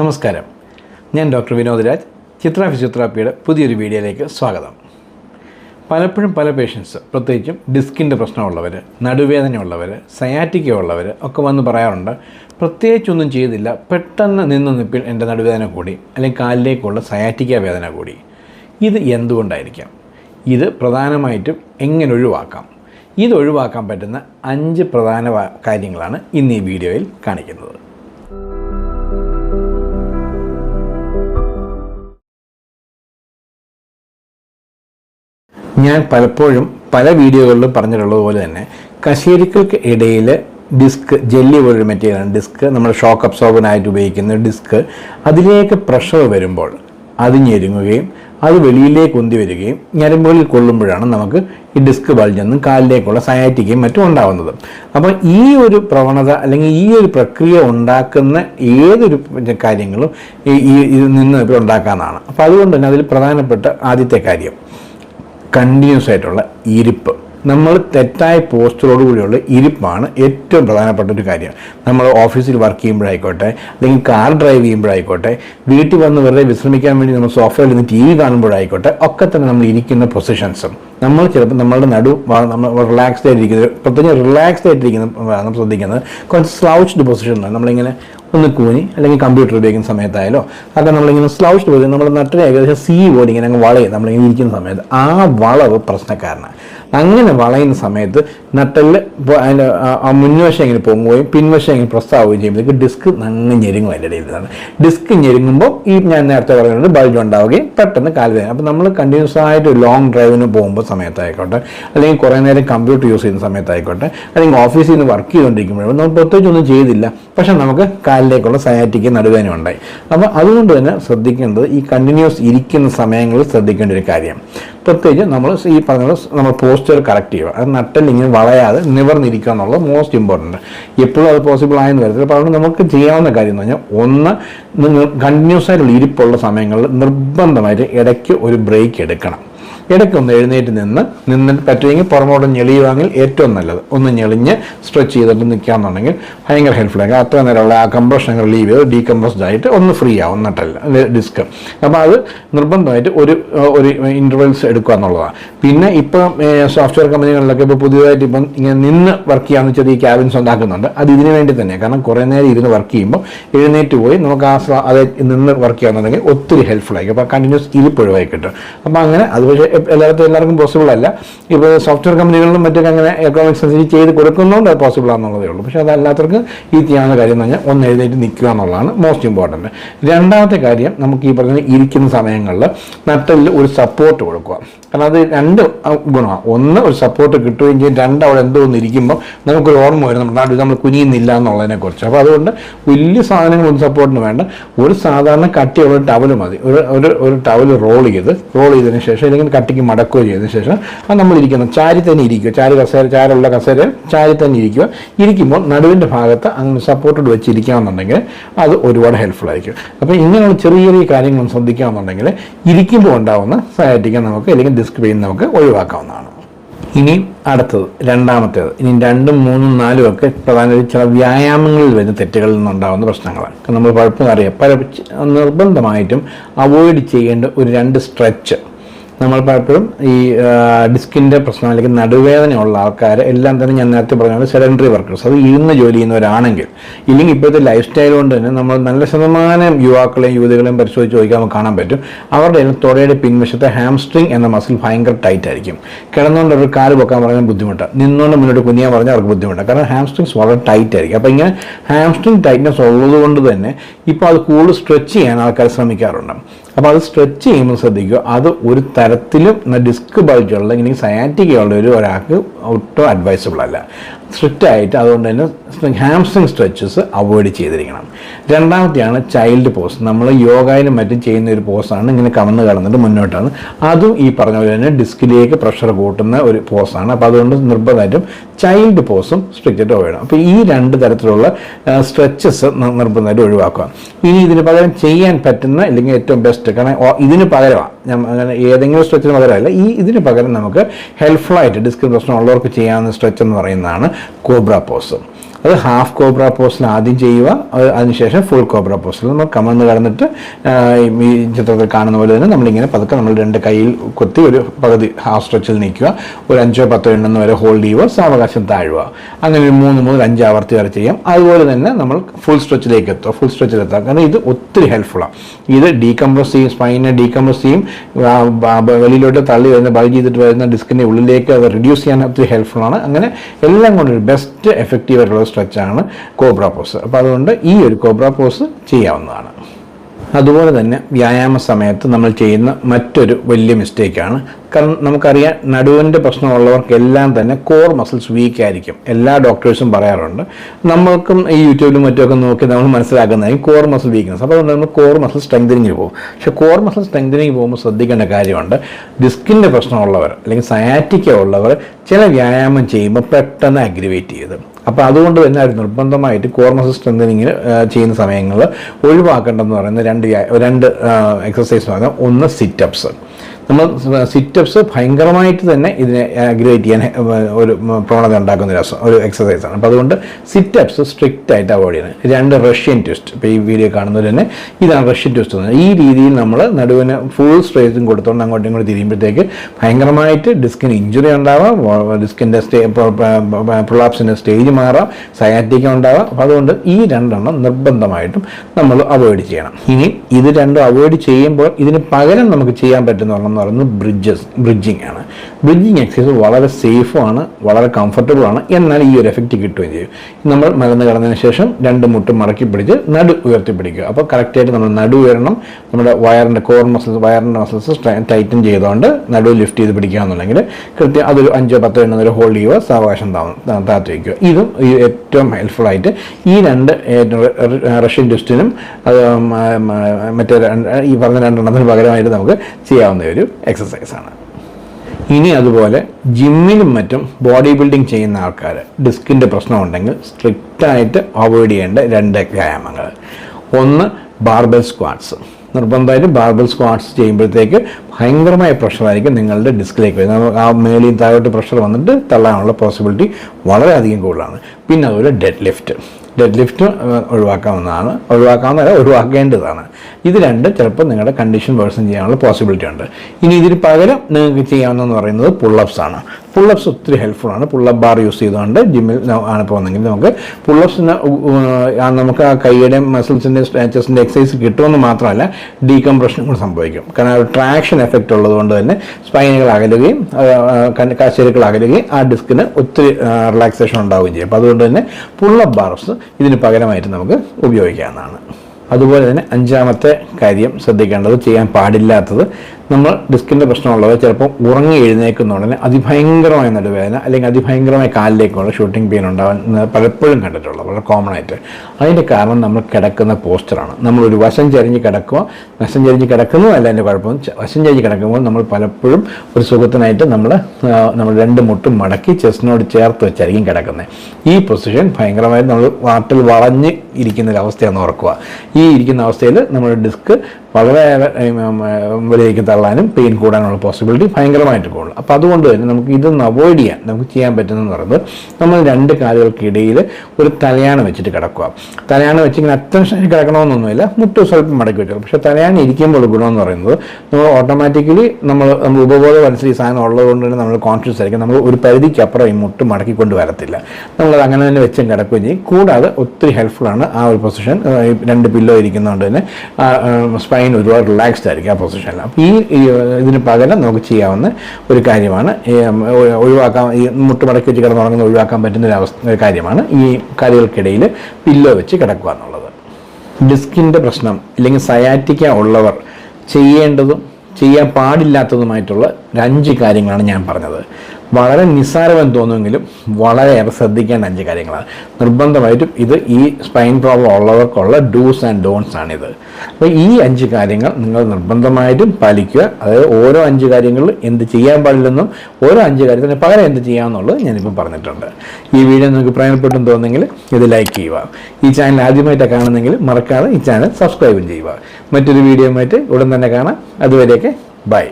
നമസ്കാരം. ഞാൻ ഡോക്ടർ വിനോദ് രാജ് ചിത്ര ഫിസിയോതെറാപ്പിയുടെ പുതിയൊരു വീഡിയോയിലേക്ക് സ്വാഗതം. പലപ്പോഴും പല പേഷ്യൻസ് പ്രത്യേകിച്ചും ഡിസ്കിന്റെ പ്രശ്നമുള്ളവർ നടുവേദനയുള്ളവർ സയാറ്റിക്ക ഉള്ളവർ ഒക്കെ വന്ന് പറയാറുണ്ട് പ്രത്യേകിച്ചൊന്നും ചെയ്തില്ല. പെട്ടെന്ന് നിന്ന് നിപ്പിൽ എന്റെ നടുവേദന കൂടി അല്ലെങ്കിൽ കാലിലേക്കുള്ള സയാറ്റിക്ക വേദന കൂടി. ഇത് എന്തുകൊണ്ടായിരിക്കാം? ഇത് പ്രധാനമായിട്ടും എങ്ങനെ ഒഴിവാക്കാം? ഇത് ഒഴിവാക്കാൻ പറ്റുന്ന അഞ്ച് പ്രധാന കാര്യങ്ങളാണ് ഇന്ന് ഈ വീഡിയോയിൽ കാണിക്കുന്നത്. ഞാൻ പലപ്പോഴും പല വീഡിയോകളിലും പറഞ്ഞിട്ടുള്ളത് പോലെ തന്നെ കശേരിക്കൾക്ക് ഇടയിൽ ഡിസ്ക് ജെല്ലി പോലൊരു മെറ്റീരിയലാണ് ഡിസ്ക് നമ്മൾ ഷോക്ക് അബ്സോർബനായിട്ട് ഉപയോഗിക്കുന്ന ഡിസ്ക്. അതിലേക്ക് പ്രഷർ വരുമ്പോൾ അത് ഞെരുങ്ങുകയും അത് വെളിയിലേക്ക് ഉന്തി വരികയും ഞരമ്പുകളിൽ കൊള്ളുമ്പോഴാണ് നമുക്ക് ഈ ഡിസ്ക് ബൾജെന്നും കാലിലേക്കുള്ള സയാറ്റിക്കയും മറ്റും ഉണ്ടാകുന്നത് അപ്പോൾ ഈ ഒരു പ്രവണത അല്ലെങ്കിൽ ഈ ഒരു പ്രക്രിയ ഉണ്ടാക്കുന്ന ഏതൊരു കാര്യങ്ങളും ഈ ഇതിൽ നിന്ന് ഇപ്പോൾ ഉണ്ടാക്കാമെന്നാണ് അപ്പോൾ അതുകൊണ്ട് തന്നെ അതിൽ പ്രധാനപ്പെട്ട ആദ്യത്തെ കാര്യം കണ്ടിന്യൂസ് ആയിട്ടുള്ള ഇരിപ്പ്. നമ്മൾ തെറ്റായ പോസ്റ്ററോട് കൂടിയുള്ള ഇരിപ്പാണ് ഏറ്റവും പ്രധാനപ്പെട്ട ഒരു കാര്യം. നമ്മൾ ഓഫീസിൽ വർക്ക് ചെയ്യുമ്പോഴായിക്കോട്ടെ അല്ലെങ്കിൽ കാർ ഡ്രൈവ് ചെയ്യുമ്പോഴായിക്കോട്ടെ വീട്ടിൽ വന്ന് വെറുതെ വിശ്രമിക്കാൻ വേണ്ടി നമ്മൾ സോഫയിൽ നിന്ന് ടി വി കാണുമ്പോഴായിക്കോട്ടെ ഒക്കെ തന്നെ നമ്മൾ ഇരിക്കുന്ന പൊസിഷൻസും. നമ്മൾ ചിലപ്പോൾ നമ്മളുടെ നടു നമ്മൾ റിലാക്സ്ഡ് ആയിട്ടിരിക്കുന്നത് പ്രത്യേകിച്ച് റിലാക്സ്ഡ് ആയിട്ടിരിക്കുന്ന നമ്മൾ ശ്രദ്ധിക്കുന്നത് കുറച്ച് സ്ലൗച്ച്ഡ് പൊസിഷനാണ് നമ്മളിങ്ങനെ ഒന്ന് കൂനി അല്ലെങ്കിൽ കമ്പ്യൂട്ടർ ഉപയോഗിക്കുന്ന സമയത്തായാലോ. അതൊക്കെ നമ്മളിങ്ങനെ സ്ലൗഷ് പോയി നമ്മൾ നട്ടിന് ഏകദേശം സി പോലെ ഇങ്ങനെ അങ്ങ് വളയും. നമ്മളിങ്ങനെ ഇരിക്കുന്ന സമയത്ത് ആ വളവ് പ്രശ്നക്കാരനാണ്. അങ്ങനെ വളയുന്ന സമയത്ത് നട്ടൽ അതിന്റെ ആ മുൻവശം ഇങ്ങനെ പൊങ്ങുകയും പിൻവശം ഇങ്ങനെ പ്രസ്താവുകയും ചെയ്യുമ്പോഴേക്ക് ഡിസ്ക് നങ്ങ് ഞെരുങ്ങും അതിന്റെ ഇടയിൽ നിന്നാണ് ഡിസ്ക് ഞെരുങ്ങുമ്പോൾ ഈ ഞാൻ നേരത്തെ പറയുന്നത് ബൾജ് ഉണ്ടാവുകയും പെട്ടെന്ന് കാൽ വേദന. അപ്പോൾ നമ്മൾ കണ്ടിന്യൂസ് ആയിട്ട് ലോങ് ഡ്രൈവിന് പോകുമ്പോൾ സമയത്തായിക്കോട്ടെ അല്ലെങ്കിൽ കുറേ നേരം കമ്പ്യൂട്ടർ യൂസ് ചെയ്യുന്ന സമയത്തായിക്കോട്ടെ അല്ലെങ്കിൽ ഓഫീസിൽ നിന്ന് വർക്ക് ചെയ്തുകൊണ്ടിരിക്കുമ്പോഴും നമ്മൾ പ്രത്യേകിച്ച് ഒന്നും ചെയ്തില്ല. പക്ഷേ നമുക്ക് കാലിലേക്കുള്ള സയാറ്റിക്ക് നടുവേദന ഉണ്ടായി. അപ്പോൾ അതുകൊണ്ട് തന്നെ ശ്രദ്ധിക്കേണ്ടത് ഈ കണ്ടിന്യൂസ് ഇരിക്കുന്ന സമയങ്ങളിൽ ശ്രദ്ധിക്കേണ്ട ഒരു കാര്യം. പ്രത്യേകിച്ച് നമ്മൾ ഈ പറഞ്ഞ നമ്മൾ നമ്മൾ പോസ്റ്റർ കറക്റ്റ് ചെയ്യുക. അത് നട്ടൽ ഇങ്ങനെ വളയാതെ നിവർന്നിരിക്കുക എന്നുള്ളത് മോസ്റ്റ് ഇമ്പോർട്ടന്റ് എപ്പോഴും അത് പോസിബിൾ ആയെന്ന് വരത്തില്ല. അപ്പോൾ അതുകൊണ്ട് നമുക്ക് ചെയ്യാവുന്ന കാര്യം എന്ന് പറഞ്ഞാൽ ഒന്ന് നിങ്ങൾ കണ്ടിന്യൂസ് ആയിട്ടുള്ള ഇരിപ്പുള്ള സമയങ്ങളിൽ നിർബന്ധമായിട്ട് ഇടയ്ക്ക് ഒരു ബ്രേക്ക് എടുക്കണം. ഇടയ്ക്ക് ഒന്ന് എഴുന്നേറ്റ് നിന്ന് നിന്ന് പറ്റുമെങ്കിൽ പുറമോട്ട് ഞെളിയുവാണെങ്കിൽ ഏറ്റവും നല്ലത്. ഒന്ന് ഞെളിഞ്ഞ് സ്ട്രെച്ച് ചെയ്തിട്ട് നിൽക്കാമെന്നുണ്ടെങ്കിൽ ഭയങ്കര ഹെൽപ്ഫുൾ അത്ര നേരമുള്ള ആ കംപ്രഷൻ റിലീവ് ചെയ്ത് ഡീകംപ്രസ്ഡ് ആയിട്ട് ഒന്ന് ഫ്രീ ആവും നട്ടല്ല ഡിസ്ക് അപ്പോൾ അത് നിർബന്ധമായിട്ട് ഒരു ഒരു ഇന്റർവെൽസ് എടുക്കുക എന്നുള്ളതാണ്. പിന്നെ ഇപ്പം സോഫ്റ്റ്വെയർ കമ്പനികളിലൊക്കെ ഇപ്പോൾ പുതിയതായിട്ട് ഇപ്പം ഇങ്ങനെ നിന്ന് വർക്ക് ചെയ്യാമെന്ന് ചെറിയ ക്യാബിൻസ് ഉണ്ടാക്കുന്നുണ്ട്. അത് ഇതിനു വേണ്ടി തന്നെ കാരണം കുറേ നേരം ഇരുന്ന് വർക്ക് ചെയ്യുമ്പോൾ എഴുന്നേറ്റ് പോയി നമുക്ക് ആ അത് നിന്ന് വർക്ക് ചെയ്യാമെന്നുണ്ടെങ്കിൽ ഒത്തിരി ഹെൽപ്ഫുൾ ആയിരിക്കും. അപ്പോൾ കണ്ടിന്യൂസ് ഇരിപ്പ് ഒഴിവായി കിട്ടും. അപ്പോൾ അങ്ങനെ അത് പക്ഷേ എല്ലായിടത്തും എല്ലാവർക്കും പോസിബിൾ അല്ല. ഇപ്പോൾ സോഫ്റ്റ്വെയർ കമ്പനികളിലും മറ്റൊക്കെ അങ്ങനെ എക്കണോമിക്സ് അനുസരിച്ച് ചെയ്ത് കൊടുക്കുന്നതുകൊണ്ട് അത് പോസിബിൾ ആണെന്നുള്ളതേ ഉള്ളൂ. പക്ഷേ അതല്ലാത്തവർക്ക് ഈ ചെയ്യാവുന്ന കാര്യം എന്ന് പറഞ്ഞാൽ ഒന്ന് എഴുന്നേറ്റ് നിൽക്കുക എന്നുള്ളതാണ് മോസ്റ്റ് ഇമ്പോർട്ടന്റ് രണ്ടാമത്തെ കാര്യം നമുക്ക് ഈ പറഞ്ഞ ഇരിക്കുന്ന സമയങ്ങളിൽ നട്ടലിൽ ഒരു സപ്പോർട്ട് കൊടുക്കുക. കാരണം അത് രണ്ട് ഗുണമാണ്. ഒന്ന് ഒരു സപ്പോർട്ട് കിട്ടുകയും ചെയ്യും. രണ്ട് അവിടെ എന്തോ ഒന്ന് ഇരിക്കുമ്പോൾ നമുക്കൊരു ഓർമ്മ വരും. നമ്മുടെ നാട്ടിൽ നമ്മൾ കുനിയുന്നില്ല എന്നുള്ളതിനെക്കുറിച്ച്. അപ്പോൾ അതുകൊണ്ട് വലിയ സാധനങ്ങളൊന്നും സപ്പോർട്ടിന് വേണ്ട. ഒരു സാധാരണ കട്ടിയുള്ള ടവൽ മതി. ഒരു ഒരു ഒരു ടവൽ റോൾ ചെയ്ത് റോൾ ചെയ്തതിന് ശേഷം അല്ലെങ്കിൽ കട്ടിക്ക് മടക്കുകയോ ചെയ്തതിന് ശേഷം അത് നമ്മളിരിക്കുന്ന ചാരി തന്നെ ഇരിക്കുക. ചാരി കസേര ചാരുള്ള കസേര ചാരി തന്നെ ഇരിക്കുക. ഇരിക്കുമ്പോൾ നടുവിന്റെ ഭാഗത്ത് അങ്ങനെ സപ്പോർട്ടഡ് വെച്ച് ഇരിക്കുകയാണെന്നുണ്ടെങ്കിൽ അത് ഒരുപാട് ഹെൽപ്ഫുൾ ആയിരിക്കും. അപ്പോൾ ഇങ്ങനെയുള്ള ചെറിയ ചെറിയ കാര്യങ്ങൾ ശ്രദ്ധിക്കുകയാണെന്നുണ്ടെങ്കിൽ ഇരിക്കുമ്പോൾ ഉണ്ടാവുന്ന സയാറ്റിക്ക നമുക്ക് അല്ലെങ്കിൽ ഡിസ്ക് പെയിൻ നമുക്ക് ഒഴിവാക്കാവുന്നതാണ്. ഇനി അടുത്തത് രണ്ടാമത്തേത്. ഇനി രണ്ടും മൂന്നും നാലും ഒക്കെ പ്രധാനമായും ചില വ്യായാമങ്ങളിൽ വരുന്ന തെറ്റുകളിൽ നിന്നുണ്ടാകുന്ന പ്രശ്നങ്ങളാണ്. നമ്മൾ പലപ്പോഴും അറിയാം പല നിർബന്ധമായിട്ടും അവോയ്ഡ് ചെയ്യേണ്ട ഒരു രണ്ട് സ്ട്രെച്ച് നമ്മൾ പലപ്പോഴും ഈ ഡിസ്കിന്റെ പ്രശ്നം അല്ലെങ്കിൽ നടുവേദനയുള്ള ആൾക്കാർ എല്ലാം തന്നെ ഞാൻ നേരത്തെ പറഞ്ഞ പോലെ സെഡൻഡറി വർക്കേഴ്സ് അത് ഇരുന്ന് ജോലി ചെയ്യുന്നവരാണെങ്കിൽ ഇല്ലെങ്കിൽ ഇപ്പോഴത്തെ ലൈഫ് സ്റ്റൈൽ കൊണ്ട് തന്നെ നമ്മൾ നല്ല ശതമാനം യുവാക്കളെയും യുവതികളെയും പരിശോധിച്ച് ചോദിക്കാൻ കാണാൻ പറ്റും. അവരുടെ തുടയുടെ പിൻവശത്തെ ഹാംസ്ട്രിങ് എന്ന മസിൽ ഭയങ്കര ടൈറ്റ് ആയിരിക്കും. കിടന്നുകൊണ്ട് ഒരു കാൽ പൊക്കാൻ പറയാൻ ബുദ്ധിമുട്ടാണ് നിന്നുകൊണ്ട് മുന്നോട്ട് കുനിയാൻ പറഞ്ഞാൽ അവർക്ക് ബുദ്ധിമുട്ടാണ് കാരണം ഹാംസ്ട്രിങ്സ് വളരെ ടൈറ്റ് ആയിരിക്കും. അപ്പോൾ ഇങ്ങനെ ഹാംസ്ട്രിങ് ടൈറ്റ്നസ് ഉള്ളതുകൊണ്ട് തന്നെ ഇപ്പോൾ അത് കൂടുതൽ സ്ട്രെച്ച് ചെയ്യാൻ ആൾക്കാർ ശ്രമിക്കാറുണ്ട്. അപ്പോൾ അത് സ്ട്രെച്ച് ചെയ്യുമ്പോൾ ശ്രദ്ധിക്കുക. അത് ഒരു തരത്തിലും ഡിസ്ക് ബൾജുള്ള ഇങ്ങനെ സയാറ്റിക്കുള്ള ഒരു ഒരാൾക്ക് ഒട്ടും അഡ്വൈസബിൾ അല്ല. സ്ട്രിക്റ്റ് ആയിട്ട് അതുകൊണ്ട് തന്നെ ഹാംസ്ട്രിങ് സ്ട്രെച്ചസ് അവോയ്ഡ് ചെയ്തിരിക്കണം. രണ്ടാമത്തെയാണ് ചൈൽഡ് പോസ് നമ്മൾ യോഗയിലും മറ്റും ചെയ്യുന്ന ഒരു പോസാണ് ഇങ്ങനെ കമന്ന് കടന്നിട്ട് മുന്നോട്ടാണ്. അതും ഈ പറഞ്ഞ പോലെ തന്നെ ഡിസ്കിലേക്ക് പ്രഷർ കൂട്ടുന്ന ഒരു പോസാണ് അപ്പോൾ അതുകൊണ്ട് നിർബന്ധമായിട്ടും ചൈൽഡ് പോസും സ്ട്രിക്റ്റ് അവോയ്ഡ് അപ്പോൾ ഈ രണ്ട് തരത്തിലുള്ള സ്ട്രെച്ചസ് നിർബന്ധമായിട്ട് ഒഴിവാക്കുക. ഇനി ഇതിന് പകരം ചെയ്യാൻ പറ്റുന്ന അല്ലെങ്കിൽ ഏറ്റവും ബെസ്റ്റ് കാരണം ഓ- ഇതിന് പകരമാണ് ഞാൻ അങ്ങനെ ഏതെങ്കിലും സ്ട്രെച്ചിന് പകരമല്ല. ഈ ഇതിന് പകരം നമുക്ക് ഹെൽപ്ഫുൾ ആയിട്ട് ഡിസ്ക് പ്രശ്നമുള്ളവർക്ക് ചെയ്യാവുന്ന സ്ട്രെച്ച് എന്ന് പറയുന്നതാണ് കോബ്ര പോസ് അത് ഹാഫ് കോബ്ര പോസ്റ്റിൽ ആദ്യം ചെയ്യുക അതിനുശേഷം ഫുൾ കോബ്ര പോസ്റ്റിൽ നമ്മൾ കമന്ന് കടന്നിട്ട് ഈ ചിത്രത്തിൽ കാണുന്ന പോലെ തന്നെ നമ്മളിങ്ങനെ പതുക്കെ നമ്മൾ രണ്ട് കയ്യിൽ കൊത്തി ഒരു പകുതി ഹാഫ് സ്ട്രെച്ചിൽ നിൽക്കുക ഒരു അഞ്ചോ പത്തോ എണ്ണെന്ന് വരെ ഹോൾഡ് ചെയ്യുക സാവകാശം താഴുക. അങ്ങനെ ഒരു മൂന്ന് മുതൽ അഞ്ച് ആവർത്തി വരെ ചെയ്യാം. അതുപോലെ തന്നെ നമ്മൾ ഫുൾ സ്ട്രെച്ചിലേക്ക് എത്തുക ഫുൾ സ്ട്രെച്ചിൽ കാരണം ഇത് ഒത്തിരി ഹെൽപ്ഫുള്ളാണ് ഇത് ഡീകംപ്രസ് ചെയ്യും സ്പൈനെ ഡീകംപ്രസ് ചെയ്യും വെളിയിലോട്ട് തള്ളി വരുന്ന ബൾജ് ചെയ്തിട്ട് വരുന്ന ഡിസ്കിന്റെ ഉള്ളിലേക്ക് അത് റിഡ്യൂസ് ചെയ്യാൻ ഒത്തിരി ഹെൽപ്ഫുള്ളാണ് അങ്ങനെ എല്ലാം കൊണ്ടൊരു ബെസ്റ്റ് എഫക്റ്റീവ് ആയിട്ടുള്ള സ്ട്രെച്ചാണ് കോബ്ര പോസ് അപ്പോൾ അതുകൊണ്ട് ഈ ഒരു കോബ്ര പോസ് ചെയ്യാവുന്നതാണ്. അതുപോലെ തന്നെ വ്യായാമ സമയത്ത് നമ്മൾ ചെയ്യുന്ന മറ്റൊരു വലിയ മിസ്റ്റേക്കാണ് കാരണം നമുക്കറിയാം നടുവിന്റെ പ്രശ്നമുള്ളവർക്കെല്ലാം തന്നെ കോർ മസിൽസ് വീക്ക് ആയിരിക്കും. എല്ലാ ഡോക്ടേഴ്സും പറയാറുണ്ട്. നമ്മൾക്കും ഈ യൂട്യൂബിലും മറ്റുമൊക്കെ നോക്കി നമ്മൾ മനസ്സിലാക്കുന്നതായി കോർ മസിൽ വീക്ക്നസ് അപ്പോൾ അതുകൊണ്ട് നമ്മൾ കോർ മസിൽ സ്ട്രെങ്തനിങ് പോകും. പക്ഷേ കോർ മസിൽ സ്ട്രെങ്തനിങ് പോകുമ്പോൾ ശ്രദ്ധിക്കേണ്ട കാര്യമുണ്ട്. ഡിസ്കിന്റെ പ്രശ്നമുള്ളവർ അല്ലെങ്കിൽ സയാറ്റിക്ക ഉള്ളവർ ചില വ്യായാമം ചെയ്യുമ്പോൾ പെട്ടെന്ന് അഗ്രിവേറ്റ് ചെയ്ത്. അപ്പോൾ അതുകൊണ്ട് തന്നെ അവർ നിർബന്ധമായിട്ട് കോർമസ് സ്ട്രെങ്തനിങ്ങിന് ചെയ്യുന്ന സമയങ്ങളിൽ ഒഴിവാക്കേണ്ടതെന്ന് പറയുന്ന രണ്ട് രണ്ട് എക്സസൈസ് പറഞ്ഞാൽ ഒന്ന് സിറ്റപ്സ് നമ്മൾ സിറ്റപ്സ് ഭയങ്കരമായിട്ട് തന്നെ ഇതിനെ അഗ്രേറ്റ് ചെയ്യാൻ ഒരു പ്രവണത ഉണ്ടാക്കുന്ന ഒരു ഒരു എക്സസൈസാണ് അപ്പോൾ അതുകൊണ്ട് സിറ്റപ്സ് സ്ട്രിക്റ്റ് ആയിട്ട് അവോയ്ഡ് ചെയ്യണം. രണ്ട് റഷ്യൻ ട്വിസ്റ്റ് ഇപ്പോൾ ഈ വീഡിയോ കാണുന്നത് തന്നെ ഇതാണ് റഷ്യൻ ട്വിസ്റ്റ് എന്ന് ഈ രീതിയിൽ നമ്മൾ നടുവിന് ഫുൾ സ്ട്രേസും കൊടുത്തുകൊണ്ട് അങ്ങോട്ടും ഇങ്ങോട്ട് തിരിയുമ്പോഴത്തേക്ക് ഭയങ്കരമായിട്ട് ഡിസ്കിന് ഇഞ്ചുറി ഉണ്ടാവാം. ഡിസ്കിന്റെ സ്റ്റേ പ്രൊളാപ്സിന്റെ സ്റ്റേജ് മാറാം. സയാറ്റിക്ക ഉണ്ടാവാം. അപ്പോൾ അതുകൊണ്ട് ഈ രണ്ടെണ്ണം നിർബന്ധമായിട്ടും നമ്മൾ അവോയ്ഡ് ചെയ്യണം. ഇനി ഇത് രണ്ടും അവോയ്ഡ് ചെയ്യുമ്പോൾ ഇതിന് പകരം നമുക്ക് ചെയ്യാൻ പറ്റുന്ന എന്ന് പറയുന്നത് ബ്രിഡ്ജസ് ബ്രിഡ്ജിങ് ആണ്. ബ്രിഡ്ജിങ് എക്സസൈസ് വളരെ സേഫാണ് വളരെ കംഫർട്ടബിൾ ആണ്. എന്നാൽ ഈ ഒരു എഫക്റ്റ് കിട്ടുകയും ചെയ്യും. നമ്മൾ മലന്ന് കിടന്നതിന് ശേഷം രണ്ട് മുട്ട് മടക്കി പിടിച്ച് നടു ഉയർത്തി പിടിക്കുക അപ്പോൾ കറക്റ്റായിട്ട് നമ്മൾ നടു ഉയരണം. നമ്മുടെ വയറിന്റെ കോർ മസിൽസ് വയറിന്റെ മസിൽസ് ടൈറ്റൻ ചെയ്തുകൊണ്ട് നടു ലിഫ്റ്റ് ചെയ്ത് പിടിക്കുക എന്നുണ്ടെങ്കിൽ കൃത്യം അതൊരു അഞ്ചോ പത്തോ എണ്ണം വരെ ഹോൾഡ് ചെയ്യുക സാവകാശം താഴ്ത്തി വയ്ക്കുക ഇതും ഏറ്റവും ഹെൽപ്ഫുൾ ആയിട്ട് ഈ രണ്ട് റഷ്യൻ ഡിസ്റ്റിനും മറ്റേ ഈ പറഞ്ഞ രണ്ടെണ്ണത്തിന് പകരമായിട്ട് നമുക്ക് ചെയ്യാവുന്ന ഒരു എക്സസൈസാണ് ഇനി അതുപോലെ ജിമ്മിലും മറ്റും ബോഡി ബിൽഡിംഗ് ചെയ്യുന്ന ആൾക്കാർ ഡിസ്കിന്റെ പ്രശ്നമുണ്ടെങ്കിൽ സ്ട്രിക്റ്റായിട്ട് അവോയ്ഡ് ചെയ്യേണ്ട രണ്ട് വ്യായാമങ്ങൾ. ഒന്ന് ബാർബൽ സ്ക്വാട്സ് നിർബന്ധമായിട്ട് ബാർബൽ സ്ക്വാട്സ് ചെയ്യുമ്പോഴത്തേക്ക് ഭയങ്കരമായ പ്രഷറായിരിക്കും നിങ്ങളുടെ ഡിസ്കിലേക്ക് വരുന്നത്. ആ മേളിൽ താഴോട്ട് പ്രഷർ വന്നിട്ട് തള്ളാനുള്ള പോസിബിലിറ്റി വളരെയധികം കൂടുതലാണ്. പിന്നെ അതുപോലെ ഡെഡ് ലിഫ്റ്റ് ഡെഡ് ലിഫ്റ്റ് ഒഴിവാക്കാവുന്നതാണ്. ഒഴിവാക്കാവുന്നതല്ല ഒഴിവാക്കേണ്ടതാണ്. ഇത് രണ്ട് ചിലപ്പോൾ നിങ്ങളുടെ കണ്ടീഷൻ വേഴ്സൺ ചെയ്യാനുള്ള പോസിബിലിറ്റി ഉണ്ട്. ഇനി ഇതിന് പകരം നിങ്ങൾക്ക് ചെയ്യാവുന്നതെന്ന് പറയുന്നത് പുള്ളപ്സ് ആണ്. പുള്ളപ്സ് ഒത്തിരി ഹെൽപ്ഫുൾ ആണ്. പുള്ളപ്പ് ബാർ യൂസ് ചെയ്തുകൊണ്ട് ജിമ്മിൽ ആണ് പോകുന്നതെങ്കിൽ നമുക്ക് പുള്ളപ്സിന് നമുക്ക് ആ കൈയുടെ മസിൽസിന്റെ സ്ട്രാച്ചസിന്റെ എക്സസൈസ് കിട്ടുമെന്ന് മാത്രമല്ല ഡീകംപ്രഷനും കൂടെ സംഭവിക്കും. കാരണം ഒരു ട്രാക്ഷൻ എഫക്റ്റ് ഉള്ളതുകൊണ്ട് തന്നെ സ്പൈനുകൾ അകലുകയും കാശേരികൾ അകലുകയും ആ ഡിസ്കിന് ഒത്തിരി റിലാക്സേഷൻ ഉണ്ടാവുകയും ചെയ്യും. അപ്പോൾ അതുകൊണ്ട് തന്നെ പുള്ളപ്പ് ബാർസ് ഇതിന് പകരമായിട്ട് നമുക്ക് ഉപയോഗിക്കാവുന്നതാണ്. അതുപോലെ തന്നെ അഞ്ചാമത്തെ കാര്യം ശ്രദ്ധിക്കേണ്ടത് ചെയ്യാൻ പാടില്ലാത്തത് നമ്മൾ ഡിസ്കിന്റെ പ്രശ്നമുള്ളവർ ചിലപ്പോൾ ഉറങ്ങി എഴുന്നേക്കുന്ന ഉടനെ അതിഭയങ്കരമായ നടുവേദന അല്ലെങ്കിൽ അതിഭയങ്കരമായ കാലിലേക്കുള്ള ഷൂട്ടിംഗ് പെയിൻ ഉണ്ടാകുന്ന പലപ്പോഴും കണ്ടിട്ടുള്ളത് വളരെ കോമൺ ആയിട്ട് അതിന്റെ കാരണം നമ്മൾ കിടക്കുന്ന പോസ്റ്ററാണ് നമ്മൾ ഒരു വശം ചരിഞ്ഞ് കിടക്കുക വശം ചരിഞ്ഞ് കിടക്കുന്നതല്ല എന്റെ കുഴപ്പം വശം ചരിഞ്ഞ് കിടക്കുമ്പോൾ നമ്മൾ പലപ്പോഴും ഒരു സുഖത്തിനായിട്ട് നമ്മൾ നമ്മൾ രണ്ട് മുട്ടും മടക്കി ചെസ്റ്റിനോട് ചേർത്ത് വെച്ചായിരിക്കും കിടക്കുന്നത് ഈ പൊസിഷൻ ഭയങ്കരമായി നമ്മൾ വാട്ടിൽ വളഞ്ഞ് ഇരിക്കുന്ന ഒരു അവസ്ഥയാണെന്ന് ഓർക്കുക ഈ ഇരിക്കുന്ന അവസ്ഥയിൽ നമ്മുടെ ഡിസ്ക് വളരെ വെളിയിലേക്ക് തള്ളാനും പെയിൻ കൂടാനുള്ള പോസിബിലിറ്റി ഭയങ്കരമായിട്ട് കൂടുതൽ അപ്പോൾ അതുകൊണ്ട് തന്നെ നമുക്ക് ഇതൊന്ന് അവോയ്ഡ് ചെയ്യാൻ നമുക്ക് ചെയ്യാൻ പറ്റുന്നതെന്ന് പറയുന്നത് നമ്മൾ രണ്ട് കാലുകൾക്കിടയിൽ ഒരു തലയാണ് വെച്ചിട്ട് കിടക്കുക. തലയാണ് വെച്ച് ഇങ്ങനെ അറ്റൻഷൻ കിടക്കണമെന്നൊന്നുമില്ല. മുട്ട് സ്വല്പം മടക്കി വെച്ചു പക്ഷേ തലയാണ ഇരിക്കുമ്പോൾ ഗുണമെന്ന് പറയുന്നത് നമ്മൾ ഓട്ടോമാറ്റിക്കലി നമ്മൾ നമ്മൾ ഉപബോധ മനസ്സിൽ സാധനം ഉള്ളതുകൊണ്ട് തന്നെ നമ്മൾ കോൺഷ്യസ് ആയിരിക്കും. നമ്മൾ ഒരു പരിധിക്കപ്പുറം ഈ മുട്ട് മടക്കിക്കൊണ്ട് വരത്തില്ല. നമ്മളത് അങ്ങനെ തന്നെ വെച്ചും കിടക്കുകയും ചെയ്യും. കൂടാതെ ഒത്തിരി ഹെൽപ്ഫുള്ളാണ് ആ ഒരു പൊസിഷൻ രണ്ട് പില്ലോ ഇരിക്കുന്നതുകൊണ്ട് തന്നെ സ്പൈൻ ഒരുപാട് റിലാക്സ്ഡ് ആയിരിക്കും ആ പൊസിഷനിൽ അപ്പോൾ ഈ ഇതിന് പകരം നമുക്ക് ചെയ്യാവുന്ന ഒരു കാര്യമാണ്. ഒഴിവാക്കാൻ ഈ മുട്ടുമടക്കി വെച്ച് കിടന്നുറങ്ങുന്ന ഒഴിവാക്കാൻ പറ്റുന്ന ഒരു അവസ്ഥ ഒരു കാര്യമാണ്. ഈ കാലുകൾക്കിടയിൽ പില്ലോ വെച്ച് കിടക്കുക എന്നുള്ളത്. ഡിസ്കിന്റെ പ്രശ്നം അല്ലെങ്കിൽ സയാറ്റിക്ക ഉള്ളവർ ചെയ്യേണ്ടതും ചെയ്യാൻ പാടില്ലാത്തതുമായിട്ടുള്ള ഒരു അഞ്ച് കാര്യങ്ങളാണ് ഞാൻ പറഞ്ഞത്. വളരെ നിസ്സാരമെന്ന് തോന്നുമെങ്കിലും വളരെയേറെ ശ്രദ്ധിക്കേണ്ട അഞ്ച് കാര്യങ്ങളാണ്. നിർബന്ധമായിട്ടും ഇത് ഈ സ്പൈൻ പ്രോബ്ലം ഉള്ളവർക്കുള്ള ഡൂസ് ആൻഡ് ഡോൺസ് ആണിത്. അപ്പോൾ ഈ അഞ്ച് കാര്യങ്ങൾ നിങ്ങൾ നിർബന്ധമായിട്ടും പാലിക്കുക. അതായത് ഓരോ അഞ്ച് കാര്യങ്ങളിൽ എന്ത് ചെയ്യാൻ പാടില്ലെന്നും ഓരോ അഞ്ച് കാര്യത്തിന് പകരം എന്ത് ചെയ്യാമെന്നുള്ളത് ഞാനിപ്പോൾ പറഞ്ഞിട്ടുണ്ട്. ഈ വീഡിയോ നിങ്ങൾക്ക് പ്രയോജനപ്പെട്ടെന്ന് തോന്നുന്നെങ്കിൽ ഇത് ലൈക്ക് ചെയ്യുക. ഈ ചാനൽ ആദ്യമായിട്ടാണ് കാണുന്നെങ്കിൽ മറക്കാതെ ഈ ചാനൽ സബ്സ്ക്രൈബും ചെയ്യുക. മറ്റൊരു വീഡിയോയുമായിട്ട് ഉടൻ തന്നെ കാണാം. അതുവരെയൊക്കെ ബൈ.